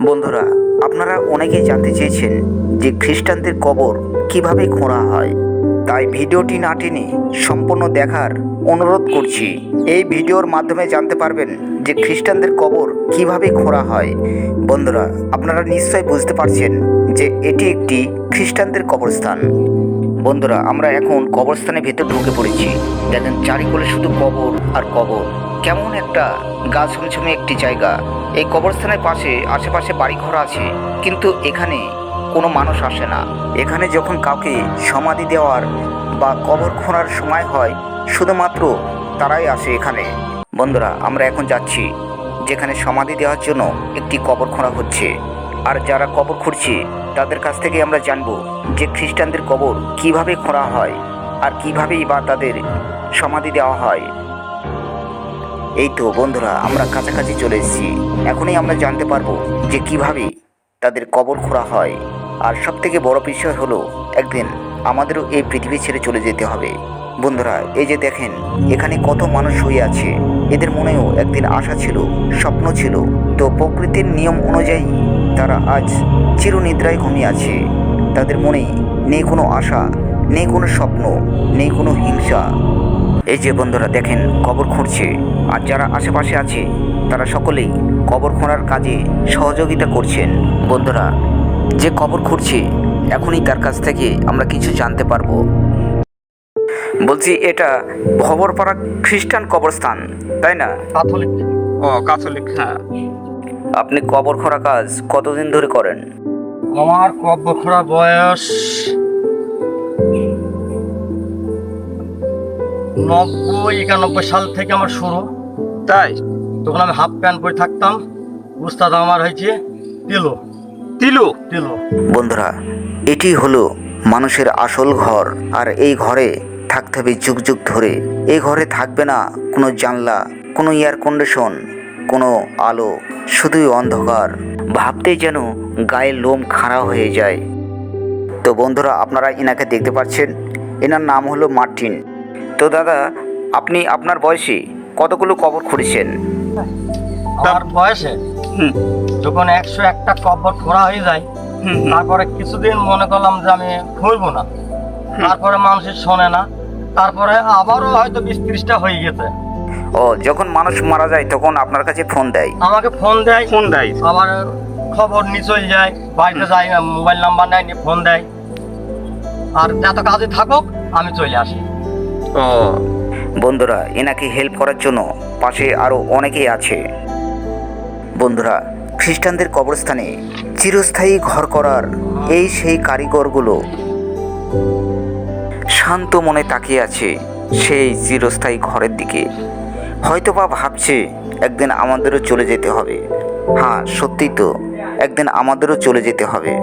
বন্ধুরা, আপনারা অনেকেই জানতে চেয়েছেন যে খ্রিস্টানদের কবর কীভাবে খোঁড়া হয়। তাই ভিডিওটি না টেনে সম্পূর্ণ দেখার অনুরোধ করছি। এই ভিডিওর মাধ্যমে জানতে পারবেন যে খ্রিস্টানদের কবর কীভাবে খোঁড়া হয়। বন্ধুরা, আপনারা নিশ্চয়ই বুঝতে পারছেন যে এটি একটি খ্রিস্টানদের কবরস্থান। বন্ধুরা, আমরা এখন কবরস্থানের ভেতর ঢুকে পড়েছি। দেখেন, চারিকোলে শুধু কবর আর কবর। কেমন একটা গা ছমছমে একটি জায়গা। এই কবরস্থানের পাশে, আশেপাশে বাড়ি বাড়িঘর আছে, কিন্তু এখানে কোনো মানুষ আসে না। এখানে যখন কাউকে সমাধি দেওয়ার বা কবর খোঁড়ার সময় হয়, শুধুমাত্র তারাই আসে এখানে। বন্ধুরা, আমরা এখন যাচ্ছি, যেখানে সমাধি দেওয়ার জন্য একটি কবর খোঁড়া হচ্ছে। আর যারা কবর খুঁড়ছে, তাদের কাছ থেকে আমরা জানব যে খ্রিস্টানদের কবর কীভাবে খোঁড়া হয়, আর কিভাবেই বা তাদের সমাধি দেওয়া হয়। এই তো বন্ধুরা, আমরা কাছাকাছি চলে এসেছি। এখনই আমরা জানতে পারব যে কীভাবে তাদের কবর খোঁড়া হয়। আর সব থেকে বড় বিষয় হলো, একদিন আমাদেরও এই পৃথিবী ছেড়ে চলে যেতে হবে। বন্ধুরা, এই যে দেখেন, এখানে কত মানুষ হয়ে আছে। এদের মনেও একদিন আশা ছিল, স্বপ্ন ছিল। তো প্রকৃতির নিয়ম অনুযায়ী তারা আজ চিরনিদ্রায় ঘুমিয়ে আছে। তাদের মনে নেই কোনো আশা, নেই কোনো স্বপ্ন, নেই কোনো হিংসা। এই যে বন্ধুরা দেখেন কবর খুঁড়ছে। আর যারা আশেপাশে আছে তারা সকলেই কবর খোঁড়ার কাজে সহযোগিতা করছেন। বন্ধুরা যে কবর খুঁড়ছে এখনই তার কাছ থেকে আমরা কিছু জানতে পারব। বলছি এটা ভবরপাড়া খ্রিস্টান কবরস্থান তাই না? ক্যাথলিক ও ক্যাথলিক হ্যাঁ। আপনি কবর খোঁড়া কাজ কতদিন ধরে করেন? আমার কব্য খোঁড়া বয়স নব্বই একানব্বই সাল থেকে আমার শুরু। তাই? তখন আমি হাফ প্যান্ট পরে থাকতাম। উস্তাদ আমার হয়েছে তিলো। তিলু? তিলো। বন্ধুরা এটি হলো মানুষের আসল ঘর আর এই ঘরে থাকতে হবে যুগ যুগ ধরে। এই ঘরে থাকবে না কোনো জানলা কোনো এয়ার কন্ডিশন কোনো আলো শুধুই অন্ধকার। ভাবতেই যেন গায়ের লোম খাড়া হয়ে যায়। তো বন্ধুরা আপনারা এনাকে দেখতে পাচ্ছেন। এনার নাম হলো মার্টিন। তো দাদা আপনি আপনার বয়সে কতগুলো কবর খুঁড়েছেন? আমার বয়সে? যখন একশো একটা কব্বর খোঁড়া হয়ে যায়। তারপরে কিছুদিন মনে করলাম যে আমি খুঁড়বো না। তারপরে মানুষের শোনে না। তারপরে আবারও হয়তো বিশ ত্রিশটা হয়ে গেছে। ও যখন মানুষ মারা যায় তখন আপনার কাছে ফোন দেয়? আমাকে ফোন দেয়। ফোন দেয়। আবার খবর নিয়ে চলে যায়। বাড়িতে যাই মোবাইল নাম্বার নেয় নিয়ে ফোন দেয়। আর যত কাজে থাকুক আমি চলে আসি। ও। বন্ধুরা, এনাকে হেল্প করার জন্য পাশে আরও অনেকেই আছে। বন্ধুরা, খ্রিস্টানদের কবরস্থানে চিরস্থায়ী ঘর করার এই সেই কারিগরগুলো শান্ত মনে তাকিয়ে আছে সেই চিরস্থায়ী ঘরের দিকে। হয়তো বা ভাবছে, একদিন আমাদেরও চলে যেতে হবে। হ্যাঁ সত্যি তো, একদিন আমাদেরও চলে যেতে হবে।